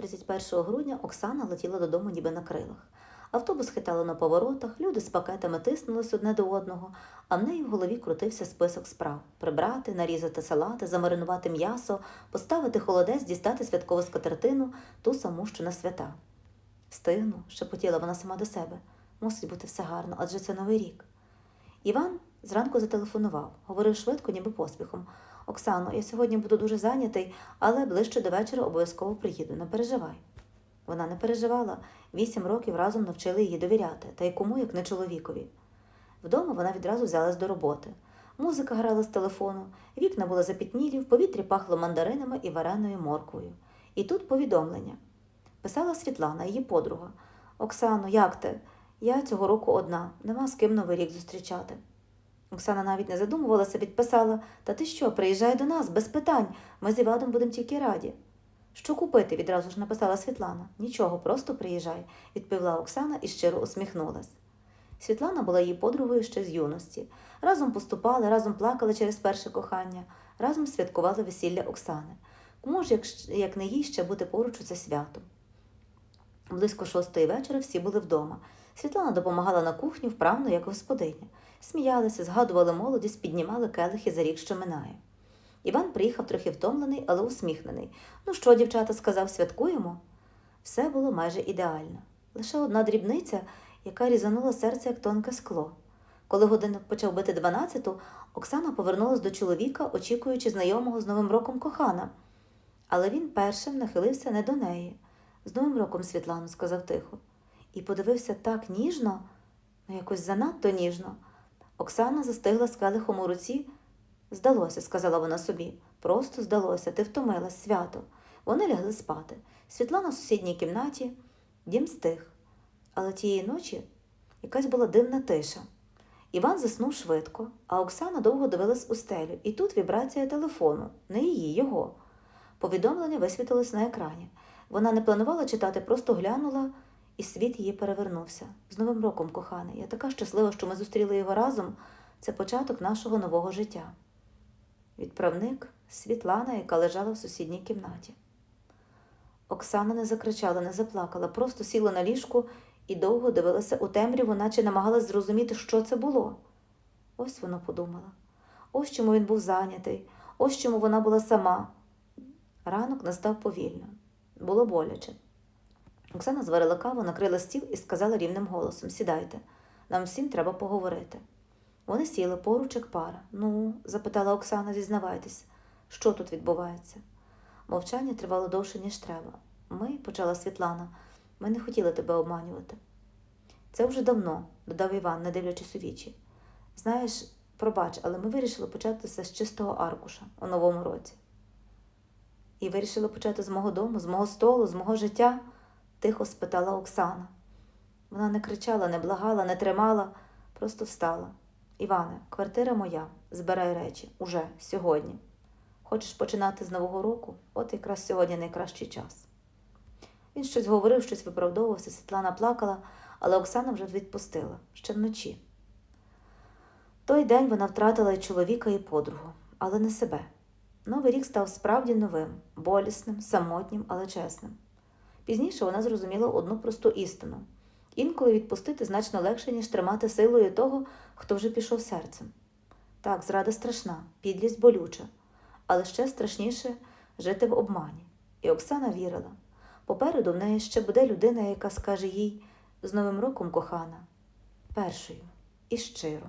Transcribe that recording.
31 грудня Оксана летіла додому ніби на крилах. Автобус хитало на поворотах, люди з пакетами тиснулись одне до одного, а в неї в голові крутився список справ: прибрати, нарізати салати, замаринувати м'ясо, поставити холодець, дістати святкову скатертину, ту саму, що на свята. Встигну, шепотіла вона сама до себе. Мусить бути все гарно, адже це новий рік. Іван зранку зателефонував, говорив швидко, ніби поспіхом. Оксано, я сьогодні буду дуже зайнятий, але ближче до вечора обов'язково приїду. Не переживай. Вона не переживала. Вісім років разом навчили її довіряти, та й кому, як не чоловікові. Вдома вона відразу взялась до роботи. Музика грала з телефону, вікна були запітнілі, в повітрі пахло мандаринами і вареною морквою. І тут повідомлення. Писала Світлана, її подруга. Оксано, як ти? Я цього року одна, нема з ким новий рік зустрічати. Оксана навіть не задумувалася, відписала Та ти що, приїжджай до нас, без питань. Ми з Івадом будемо тільки раді. Що купити? відразу ж написала Світлана. Нічого, просто приїжджай, відповіла Оксана і щиро усміхнулась. Світлана була її подругою ще з юності. Разом поступали, разом плакали через перше кохання, разом святкували весілля Оксани. Кому ж, як, не їй, ще бути поруч у це свято? Близько шостої вечора всі були вдома. Світлана допомагала на кухню вправно, як господиня. Сміялися, згадували молодість, піднімали келихи за рік, що минає. Іван приїхав трохи втомлений, але усміхнений. Ну що, дівчата, сказав, святкуємо? Все було майже ідеально. Лише одна дрібниця, яка різанула серце, як тонке скло. Коли годинник почав бити дванадцяту, Оксана повернулась до чоловіка, очікуючи знайомого з Новим роком кохана. Але він першим нахилився не до неї. З Новим роком, Світлано, сказав тихо, і подивився так ніжно, ну якось занадто ніжно. Оксана застигла з келихом у руці. Здалося, сказала вона собі. Просто здалося, ти втомилась, свято. Вони лягли спати. Світлана в сусідній кімнаті, дім стих. Але тієї ночі якась була дивна тиша. Іван заснув швидко, а Оксана довго дивилась у стелю, і тут вібрація телефону, не її, його. Повідомлення висвітилось на екрані. Вона не планувала читати, просто глянула, і світ її перевернувся. З Новим роком, коханий. Я така щаслива, що ми зустріли його разом. Це початок нашого нового життя. Відправник Світлана, яка лежала в сусідній кімнаті. Оксана не закричала, не заплакала, просто сіла на ліжку і довго дивилася у темряву, наче намагалась зрозуміти, що це було. Ось вона подумала. Ось чому він був зайнятий, ось чому вона була сама. Ранок настав повільно. Було боляче. Оксана зварила каву, накрила стіл і сказала рівним голосом Сідайте, нам всім треба поговорити. Вони сіли поруч, як пара. Ну, запитала Оксана, зізнавайтесь, що тут відбувається? Мовчання тривало довше, ніж треба. Ми, почала Світлана, ми не хотіли тебе обманювати. Це вже давно, додав Іван, не дивлячись у вічі. Знаєш, пробач, але ми вирішили почати все з чистого аркуша у новому році. І вирішили почати з мого дому, з мого столу, з мого життя? тихо спитала Оксана. Вона не кричала, не благала, не тримала, просто встала. Іване, квартира моя, збирай речі уже сьогодні. Хочеш починати з Нового року? От якраз сьогодні найкращий час. Він щось говорив, щось виправдовувався, Світлана плакала, але Оксана вже відпустила ще вночі. Той день вона втратила і чоловіка, і подругу, але не себе. Новий рік став справді новим, болісним, самотнім, але чесним. Пізніше вона зрозуміла одну просту істину інколи відпустити значно легше, ніж тримати силою того, хто вже пішов серцем. Так, зрада страшна, підлість болюча, але ще страшніше жити в обмані. І Оксана вірила. Попереду в неї ще буде людина, яка скаже їй з Новим роком кохана, першою і щиро.